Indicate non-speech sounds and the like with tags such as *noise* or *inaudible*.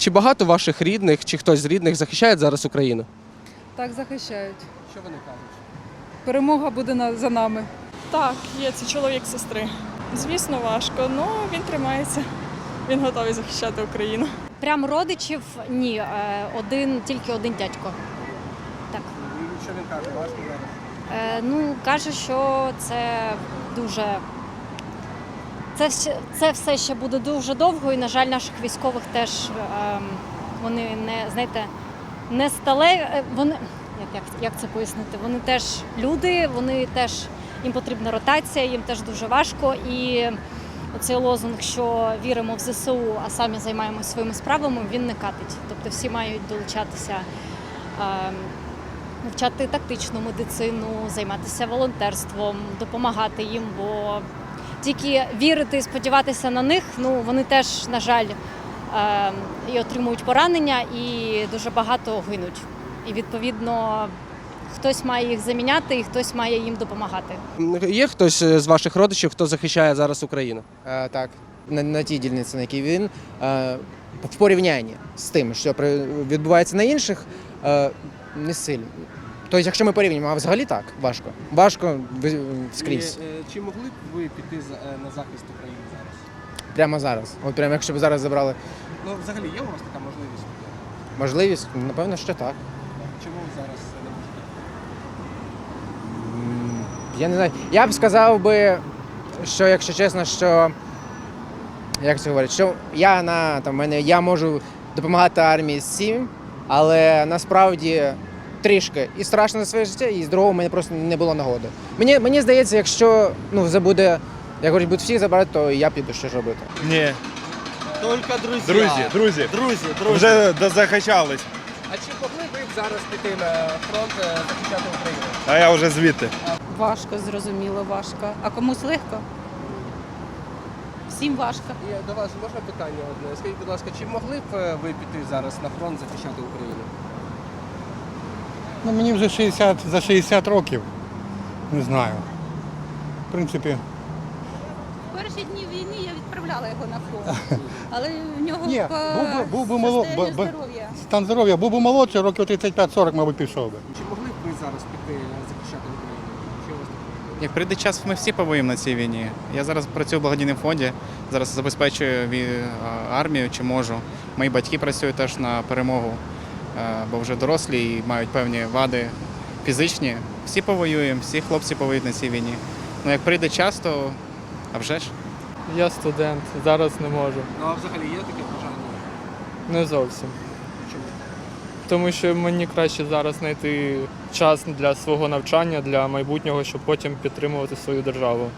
Чи багато ваших рідних, чи хтось з рідних захищає зараз Україну? Так захищають. Що вони кажуть? Перемога буде на- за нами. Так, є це чоловік сестри. Звісно, важко, але він тримається. Він готовий захищати Україну. Прям родичів ні, е, один, тільки один дядько. Так. Що він каже? Важко зараз. Е, Ну, каже, що це дуже. Це, це все ще буде дуже довго, і, на жаль, наших військових теж ем, вони не, знаєте, не сталеві. е, Вони, як, як, як це пояснити? Вони теж люди, вони теж їм потрібна ротація, їм теж дуже важко. І оцей лозунг, що віримо в ЗСУ, а самі займаємося своїми справами, він не катить. Тобто всі мають долучатися. ем, вивчати тактичну медицину, займатися волонтерством, допомагати їм, бо тільки вірити і сподіватися на них, ну вони теж, на жаль, е, і отримують поранення, і дуже багато гинуть. І відповідно хтось має їх заміняти, і хтось має їм допомагати. Є хтось е, з ваших родичів, хто захищає зараз Україну? Е, так, на, на тій дільниці, на якій він, е, в порівнянні з тим, що відбувається на інших, е, не сильно. Тобто, якщо ми порівнюємо, а взагалі так, важко. Важко ви- скрізь. Чи могли б ви піти на захист України зараз? Прямо зараз. От прямо якщо б зараз забрали Ну, взагалі є у вас така можливість? можливість, напевно, що так. Чому ви зараз не можете? Я не знаю. Я б сказав би, що якщо чесно, що як це говорять, що я на там мене я можу допомагати армії з цим, але насправді трішки і страшно за своє життя, і з другого мене просто не було нагоди. Мені, мені здається, якщо ну забуде, як говорять, будуть всіх забрати, то я піду що робити. Ні, Только друзі. друзі, друзі, Друзі, друзі. вже дозахищались, А чи могли ви б зараз піти на фронт е, захищати Україну? а я вже звідти. Важко, зрозуміло, важко. А комусь легко? Всім важко. І до вас можна питання одне? Скажіть, будь ласка, чи могли б е, ви піти зараз на фронт захищати Україну? Ну, мені вже 60, за 60 років. Не знаю. В принципі, В перші дні війни я відправляла його на фронт. *laughs* Але в нього Ні, по був би- був би мало- б- б- здоров'я. стан здоров'я був би молодший, років 35-40, мабуть, пішов би. Чи могли б ви зараз піти захищати Україну? Що у вас таке? Як прийде час, ми всі повоюємо на цій війні. Я зараз працюю в благодійному фонді, зараз забезпечую ві- а, армію чи можу. Мої батьки працюють теж на перемогу, бо вже дорослі і мають певні вади фізичні. Всі повоюємо, всі хлопці повоюють на цій війні. Ну як прийде час, то а вже ж. Я студент, зараз не можу. Ну а взагалі є таке бажання? Не зовсім. Чому? Тому що мені краще зараз знайти час для свого навчання, для майбутнього, щоб потім підтримувати свою державу.